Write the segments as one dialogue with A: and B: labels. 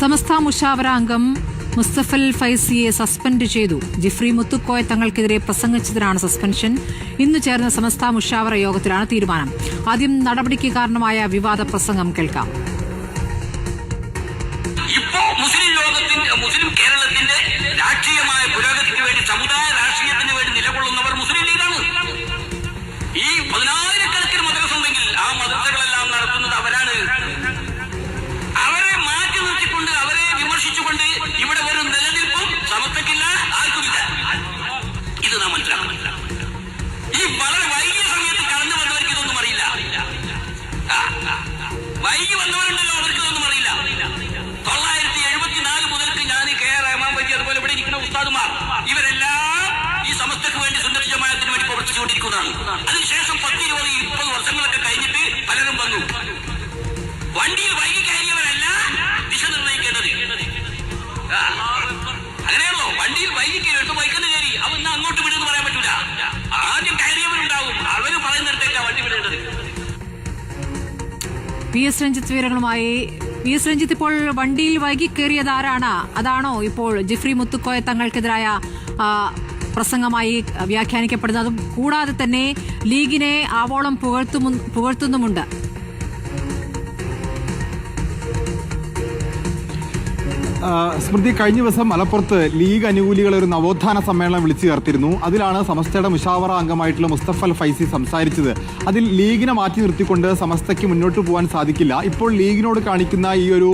A: സമസ്ത മുഷാവര അംഗം മുസ്തഫൽ ഫൈസിയെ സസ്പെൻഡ് ചെയ്തു. ജിഫ്രി മുത്തുക്കോയ തങ്ങൾക്കെതിരെ പ്രസംഗിച്ചതിനാണ് സസ്പെൻഷൻ. ഇന്ന് ചേർന്ന സമസ്ത മുഷാവറ യോഗത്തിലാണ് തീരുമാനം. ആദ്യം നടപടിക്ക് കാരണമായ വിവാദ പ്രസംഗം കേൾക്കാം.
B: ഇത് ഈ വളരെ വൈകിയ സമയത്ത് കടന്നു വന്നവർക്ക് ഇതൊന്നും അറിയില്ല. വൈകി വന്നവരുണ്ടല്ലോ അവർക്ക് ഇതൊന്നും അറിയില്ല. തൊള്ളായിരത്തി എഴുപത്തിനാല് മുതൽക്ക് ഞാൻ കെ ആർ റഹ്മാൻ പറ്റി അതുപോലെ ഇവിടെ ഇരിക്കുന്ന ഉസ്താദുമാർ ഇവരെല്ലാം ഈ സമസ്തക്ക് വേണ്ടി സുന്ദര വേണ്ടി പ്രവർത്തിച്ചുകൊണ്ടിരിക്കുന്നതാണ്. അതിനുശേഷം പത്ത് ഇരുപത് മുപ്പത് വർഷങ്ങളൊക്കെ കഴിഞ്ഞിട്ട് പലരും വന്നു. വണ്ടിയിൽ വൈകി
A: പി എസ് രഞ്ജിത്ത് വിവരങ്ങളുമായി പി എസ് രഞ്ജിത്ത് ഇപ്പോൾ വണ്ടിയിൽ വൈകി കയറിയത് ആരാണ്? അതാണോ ഇപ്പോൾ ജിഫ്രി മുത്തുക്കോയ തങ്ങൾക്കെതിരായ പ്രസംഗമായി വ്യാഖ്യാനിക്കപ്പെടുന്നതും. കൂടാതെ തന്നെ ലീഗിനെ ആവോളം പുകഴ്ത്തുമു
C: സ്മൃതി കഴിഞ്ഞ ദിവസം മലപ്പുറത്ത് ലീഗ് അനുകൂലികൾ ഒരു നവോത്ഥാന സമ്മേളനം വിളിച്ചു ചേർത്തിരുന്നു. അതിലാണ് സമസ്തയുടെ മുഷാവറ അംഗമായിട്ടുള്ള മുസ്തഫൽ ഫൈസി സംസാരിച്ചത്. അതിൽ ലീഗിനെ മാറ്റി നിർത്തിക്കൊണ്ട് സമസ്തയ്ക്ക് മുന്നോട്ട് പോകാൻ സാധിക്കില്ല. ഇപ്പോൾ ലീഗിനോട് കാണിക്കുന്ന ഈ ഒരു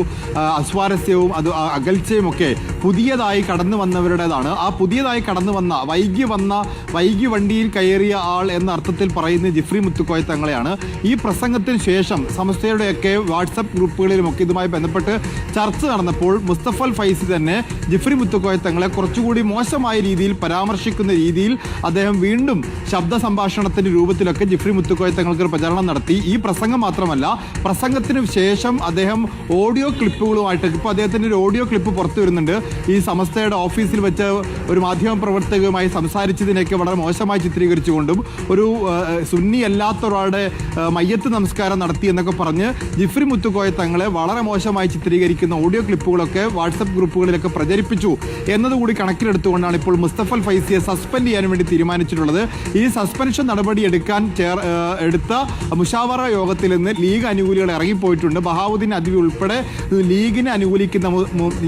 C: അസ്വാരസ്യവും അത് അകൽച്ചയും ഒക്കെ പുതിയതായി കടന്നു വന്നവരുടേതാണ്. ആ പുതിയതായി കടന്നു വന്ന വൈകി വന്ന വൈകി വണ്ടിയിൽ കയറിയ ആൾ എന്ന അർത്ഥത്തിൽ പറയുന്ന ജിഫ്രി മുത്തുക്കോയ തങ്ങളെയാണ്. ഈ പ്രസംഗത്തിന് ശേഷം സമസ്തയുടെയൊക്കെ വാട്സപ്പ് ഗ്രൂപ്പുകളിലുമൊക്കെ ഇതുമായി ബന്ധപ്പെട്ട് ചർച്ച നടന്നപ്പോൾ മുസ്തഫ അൽ ഫൈസി തന്നെ ജിഫ്രി മുത്തുക്കോയ തങ്ങളെ കുറച്ചുകൂടി മോശമായ രീതിയിൽ പരാമർശിക്കുന്ന രീതിയിൽ അദ്ദേഹം വീണ്ടും ശബ്ദ സംഭാഷണത്തിന്റെ രൂപത്തിലൊക്കെ ജിഫ്രി മുത്തുക്കോയ തങ്ങൾക്ക് പ്രചരണം നടത്തി. ഈ പ്രസംഗം മാത്രമല്ല പ്രസംഗത്തിന് ശേഷം അദ്ദേഹം ഓഡിയോ ക്ലിപ്പുകളുമായിട്ട് ഇപ്പോൾ അദ്ദേഹത്തിന്റെ ഒരു ഓഡിയോ ക്ലിപ്പ് പുറത്തു വരുന്നുണ്ട്. ഈ സമസ്തയുടെ ഓഫീസിൽ വെച്ച് ഒരു മാധ്യമ പ്രവർത്തകയുമായി സംസാരിച്ചതിനെയൊക്കെ വളരെ മോശമായി ചിത്രീകരിച്ചുകൊണ്ടും ഒരു സുന്നി അല്ലാത്ത ഒരാളുടെ മയ്യത്ത് നമസ്കാരം നടത്തി എന്നൊക്കെ പറഞ്ഞ് ജിഫ്രി മുത്തുക്കോയ തങ്ങളെ വളരെ മോശമായി ചിത്രീകരിക്കുന്ന ഓഡിയോ ക്ലിപ്പുകളൊക്കെ വാട്സപ്പ് ഗ്രൂപ്പുകളിലൊക്കെ പ്രചരിപ്പിച്ചു എന്നതുകൂടി കണക്കിലെടുത്തുകൊണ്ടാണ് ഇപ്പോൾ മുസ്തഫൽ ഫൈസിയെ സസ്പെൻഡ് ചെയ്യാൻ വേണ്ടി തീരുമാനിച്ചിട്ടുള്ളത്. ഈ സസ്പെൻഷൻ നടപടി എടുക്കാൻ എടുത്ത മുഷാവറ യോഗത്തിൽ നിന്ന് ലീഗ് അനുകൂലികൾ ഇറങ്ങിപ്പോയിട്ടുണ്ട്. ബഹാവുദ്ദീൻ അദ്വി ഉൾപ്പെടെ ലീഗിനെ അനുകൂലിക്കുന്ന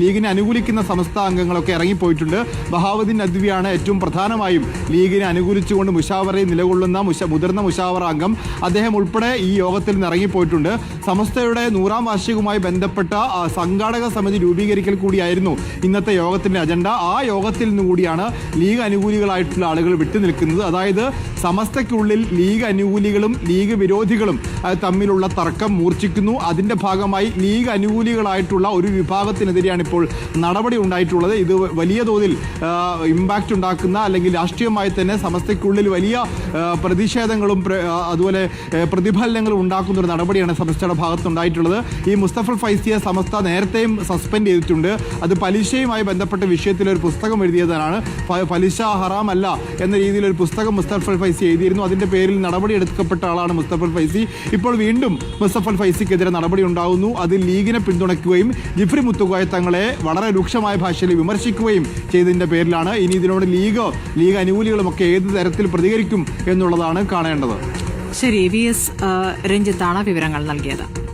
C: ലീഗിനെ അനുകൂലിക്കുന്ന സമസ്ത അംഗങ്ങളൊക്കെ ഇറങ്ങിപ്പോയിട്ടുണ്ട്. ബഹാവുദ്ദീൻ അദ്വിയാണ് ഏറ്റവും പ്രധാനമായും ലീഗിനെ അനുകൂലിച്ചുകൊണ്ട് മുഷാവറയിൽ നിലകൊള്ളുന്ന മുഷ മുതിർന്ന മുഷാവറ അംഗം അദ്ദേഹം ഉൾപ്പെടെ ഈ യോഗത്തിൽ നിന്ന് ഇറങ്ങിപ്പോയിട്ടുണ്ട്. സമസ്തയുടെ നൂറാം വാർഷികവുമായി ബന്ധപ്പെട്ട സംഘാടക സമിതി രൂപീകരിക്കൽ കൂടിയായിരുന്നു ഇന്നത്തെ യോഗത്തിന്റെ അജണ്ട. ആ യോഗത്തിൽ നിന്ന് കൂടിയാണ് ലീഗ് അനുകൂലികളായിട്ടുള്ള ആളുകൾ വിട്ടുനിൽക്കുന്നത് അതായത് സമസ്തയ്ക്കുള്ളിൽ ലീഗ് അനുകൂലികളും ലീഗ് വിരോധികളും തമ്മിലുള്ള തർക്കം മൂർച്ഛിക്കുന്നു. അതിന്റെ ഭാഗമായി ലീഗ് അനുകൂലികളായിട്ടുള്ള ഒരു വിഭാഗത്തിനെതിരെയാണ് ഇപ്പോൾ നടപടി ഉണ്ടായിട്ടുള്ളത്. ഇത് വലിയ തോതിൽ ഇമ്പാക്റ്റ് ഉണ്ടാക്കുന്ന അല്ലെങ്കിൽ രാഷ്ട്രീയമായി തന്നെ സമസ്തയ്ക്കുള്ളിൽ വലിയ പ്രതിഷേധങ്ങളും അതുപോലെ പ്രതിഫലനങ്ങളും ഉണ്ടാക്കുന്ന ഒരു നടപടിയാണ് സമസ്തയുടെ ഭാഗത്തുണ്ടായിട്ടുള്ളത്. ഈ മുസ്തഫൽ ഫൈസിയെ സമസ്ത നേരത്തെയും സസ്പെൻഡ് ചെയ്തിട്ടുണ്ട്. അത് പലിശയുമായി ബന്ധപ്പെട്ട വിഷയത്തിൽ ഒരു പുസ്തകം എഴുതിയതാണ് പലിശ ഹറാം അല്ല എന്ന രീതിയിൽ ഒരു പുസ്തകം മുസ്തഫൽ ഫൈസി എഴുതിയിരുന്നു. അതിന്റെ പേരിൽ നടപടി എടുക്കപ്പെട്ട ആളാണ് മുസ്തഫൽ ഫൈസി. ഇപ്പോൾ വീണ്ടും മുസ്തഫൽ ഫൈസിക്കെതിരെ നടപടി ഉണ്ടാകുന്നു അത് ലീഗിനെ പിന്തുണയ്ക്കുകയും ജിഫ്രി മുത്തുകോയ തങ്ങളെ വളരെ രൂക്ഷമായ ഭാഷയിൽ വിമർശിക്കുകയും ചെയ്തതിന്റെ പേരിലാണ്. ഇനി ഇതിനോട് ലീഗ് ലീഗ് അനുകൂലികളുമൊക്കെ ഏത് തരത്തിൽ പ്രതികരിക്കും എന്നുള്ളതാണ് കാണേണ്ടത്.
A: ശരി വി എസ് രഞ്ജിത്താണ് വിവരങ്ങൾ നൽകിയത്.